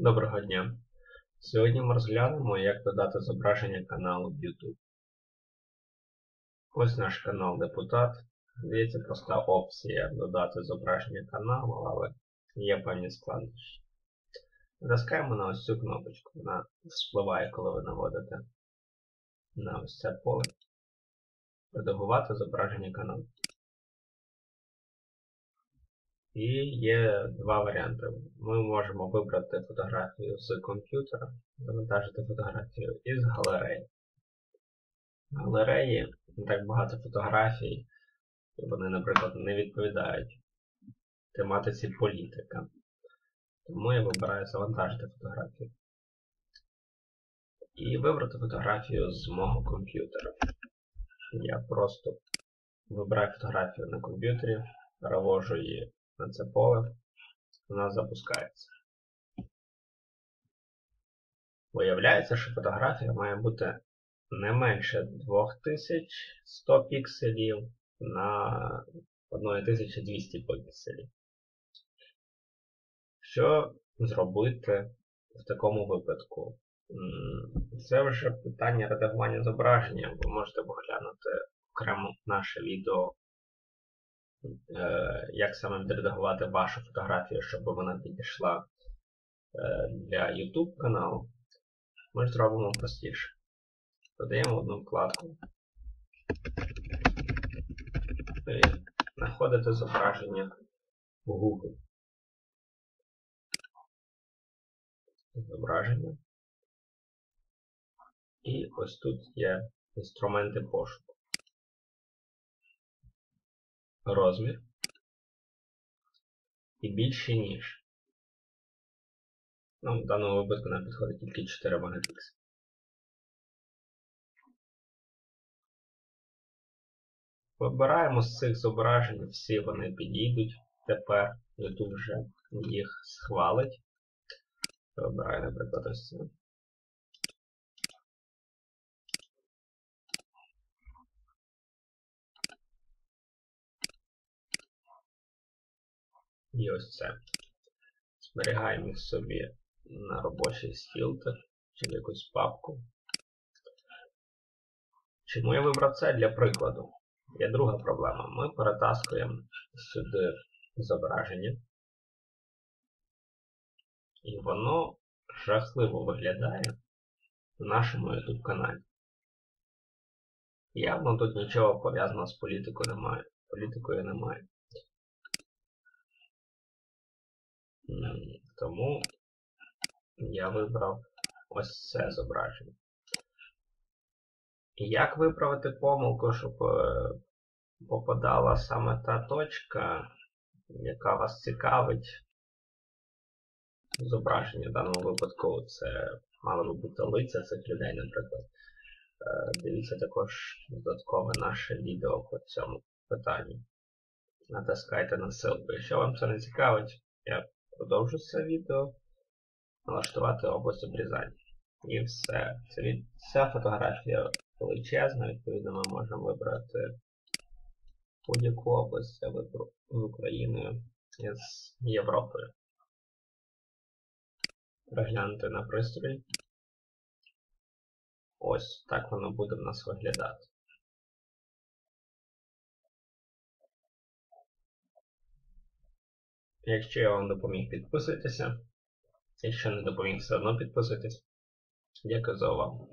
Доброго дня! Сьогодні ми розглянемо, як додати зображення каналу YouTube. Ось наш канал Депутат. Здається, проста опція додати зображення каналу, але є певні складнощі. Натискаємо на ось цю кнопочку. Вона спливає, коли ви наводите на ось це поле. Редагувати зображення каналу. І є два варіанти. Ми можемо вибрати фотографію з комп'ютера, завантажити фотографію із галереї. В галереї не так багато фотографій, і вони, наприклад, не відповідають тематиці політика. Тому я вибираю завантажити фотографію. І вибрати фотографію з мого комп'ютера. Я просто вибираю фотографію на комп'ютері, перевожу її на це поле, вона запускається. Виявляється, що фотографія має бути не менше 2100 пікселів на 1200 пікселів. Що зробити в такому випадку? Це вже питання редагування зображення. Ви можете поглянути окремо наше відео як саме відредагувати вашу фотографію, щоб вона підійшла е, для YouTube каналу, ми зробимо простіше. Додаємо одну вкладку. І знаходите зображення в Google. Зображення. І ось тут є інструменти пошуку розмір і більше ніж. Ну, В даному випадку нам підходить тільки 4 мегапікселі. Вибираємо з цих зображень, всі вони підійдуть. Тепер YouTube вже їх схвалить. Вибираю, наприклад, ось це. І ось це. Зберігаємо їх собі на робочий стіл чи в якусь папку. Чому я вибрав це для прикладу? Є друга проблема. Ми перетаскуємо сюди зображення. І воно жахливо виглядає в нашому YouTube каналі. Явно тут нічого пов'язаного з політикою немає. Політикою немає. Тому я вибрав ось це зображення. Як виправити помилку, щоб е, попадала саме та точка, яка вас цікавить? Зображення в даному випадку це мало би бути лиця цих людей, наприклад. Е, дивіться також додаткове наше відео по цьому питанню. Натискайте на ссылку. Якщо вам це не цікавить, я Продовжу відео. Налаштувати область обрізання. І все. Це від... Ця фотографія величезна, відповідно, ми можемо вибрати будь-яку область Я виберу з Україною і з Європою. Переглянути на пристрій. Ось так воно буде в нас виглядати. Якщо я вам допоміг, підписуйтеся. Якщо не допоміг, все одно підписуйтесь. Дякую за увагу.